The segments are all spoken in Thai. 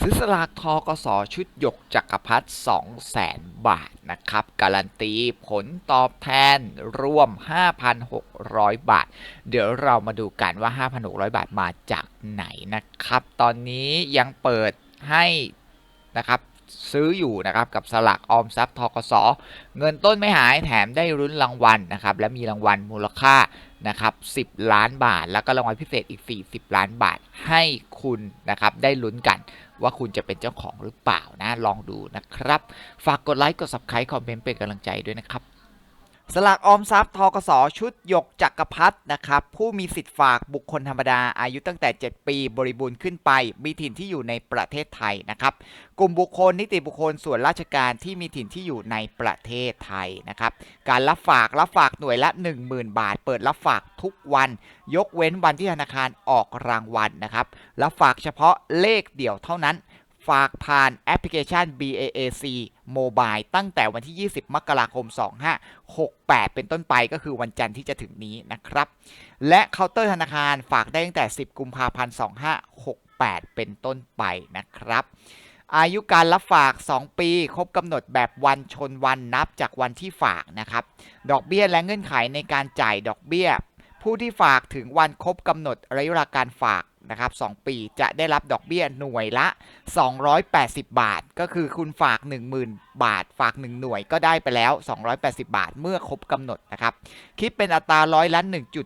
ซื้อสลากทกสชุดหยกจักรพรรดิ2 0 0แสนบาทนะครับ การันตีผลตอบแทนรวม 5,600 บาท เดี๋ยวเรามาดูกันว่า 5,600 บาทมาจากไหนนะครับ ตอนนี้ยังเปิดให้นะครับซื้ออยู่นะครับกับสลากออมทรัพย์ทกส เงินต้นไม่หายแถมได้รุ้นรางวัลนะครับและมีรางวัลมูลค่านะครับ10 ล้านบาท แล้วก็รางวัลพิเศษอีก 40 ล้านบาทให้คุณนะครับได้ลุ้นกันว่าคุณจะเป็นเจ้าของหรือเปล่านะ ลองดูนะครับ ฝากกดไลค์กด subscribe คอมเมนต์เป็นกำลังใจด้วยนะครับ สลากออมทรัพย์ทกสชุดหยกจักรพัฒนะครับ ผู้มีสิทธิ์ฝากบุคคลธรรมดาอายุตั้งแต่ 7 ปีบริบูรณ์ขึ้นไป มีถิ่นที่อยู่ในประเทศไทยนะครับ กลุ่มบุคคลนิติบุคคลส่วนราชการที่มีถิ่นที่อยู่ในประเทศไทยนะครับ การรับฝากรับฝากหน่วยละ 10,000 บาท เปิดรับฝากทุกวัน ยกเว้นวันที่ธนาคารออกรางวัลนะครับรับฝากเฉพาะเลขเดี่ยวเท่านั้น ฝากผ่านแอปพลิเคชัน BAAC Mobile ตั้งแต่วันที่ 20 มกราคม 2568 เป็นต้นไปก็คือวันจันทร์ที่จะถึงนี้นะครับ และเคาน์เตอร์ธนาคารฝากได้ตั้งแต่ 10 กุมภาพันธ์ 2568 เป็นต้นไปนะครับ อายุการรับฝาก 2 ปี ครบกำหนดแบบวันชนวันนับจากวันที่ฝากนะครับ ดอกเบี้ยและเงื่อนไขในการจ่ายดอกเบี้ย ผู้ที่ฝากถึงวันครบกำหนดระยะเวลาการฝาก นะครับ 2 ปีจะได้รับดอกเบี้ยหน่วยละ 280 บาท ก็คือคุณฝาก 10,000 บาท ฝาก 1 หน่วยก็ได้ไปแล้ว 280 บาท เมื่อครบกำหนดนะครับ คิดเป็นอัตราร้อยละ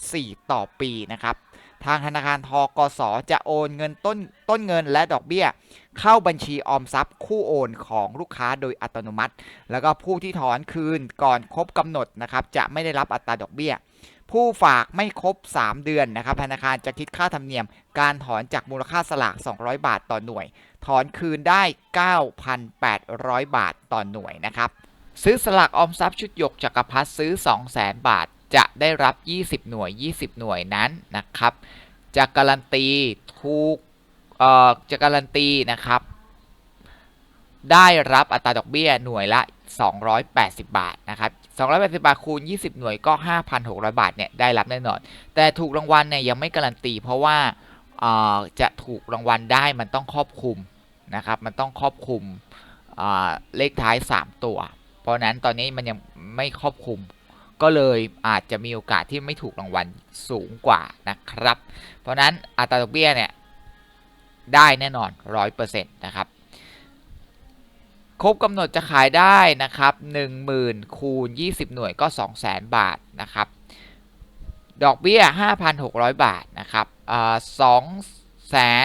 1.4 ต่อปีนะครับทางธนาคารทกสจะโอนเงินต้นต้นเงินและดอกเบี้ย เข้าบัญชีออมทรัพย์คู่โอนของลูกค้าโดยอัตโนมัติ แล้วก็ผู้ที่ถอนคืนก่อนครบกำหนดนะครับจะไม่ได้รับอัตราดอกเบี้ย ผู้ฝากไม่ครบ 3 เดือนนะครับธนาคารจะคิดค่าธรรมเนียม การถอนจากมูลค่าสลาก 200 บาทต่อหน่วย ถอนคืนได้ 9,800 บาทต่อหน่วยนะครับ ซื้อสลากออมทรัพย์ชุดหยกจักรพรรดิซื้อ 200,000 บาท จะได้รับ 20 หน่วย 20 หน่วยนั้นนะครับ จะการันตีถูกเอ่อจะการันตีนะครับได้รับอัตราดอกเบี้ยหน่วยละ 280 บาทนะครับ280 บาทคูณ 20 หน่วยก็ 5,600 บาทเนี่ยได้รับแน่นอน แต่ถูกรางวัลเนี่ยยังไม่การันตีเพราะว่าเอ่อจะถูกรางวัลได้มันต้องครอบคลุมนะครับมันต้องครอบคลุมเเลขท้าย 3 ตัว เพราะนั้นตอนนี้มันยังไม่ครอบคลุม ก็เลยอาจจะมีโอกาสที่ไม่ถูกรางวัลสูงกว่านะครับ เพราะนั้นอัตราดอกเบี้ยเนี่ยได้แน่นอน 100%นะครับ ครบกำหนดจะขายได้นะครับ 10,000 คูณ 20 หน่วยก็ 200,000 บาทนะครับ ดอกเบี้ย 5,600 บาทนะครับอ่า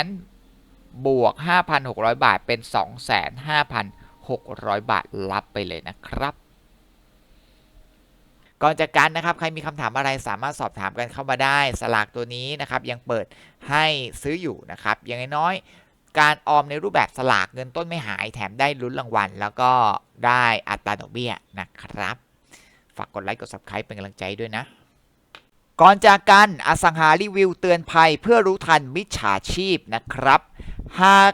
200,000บวก 5,600 บาทเป็น 25,600 บาทรับไปเลยนะครับ ก่อนจากกันนะครับ ใครมีคำถามอะไรสามารถสอบถามกันเข้ามาได้ สลากตัวนี้นะครับ ยังเปิดให้ซื้ออยู่นะครับ อย่างน้อย การออมในรูปแบบสลากเงินต้นไม่หายแถมได้ลุ้นรางวัล แล้วก็ได้อัตราดอกเบี้ยนะครับ ฝากกดไลค์กด subscribe เป็นกำลังใจด้วยนะ ก่อนจากกันอสังหารีวิวเตือนภัยเพื่อรู้ทันมิจฉาชีพนะครับ หาก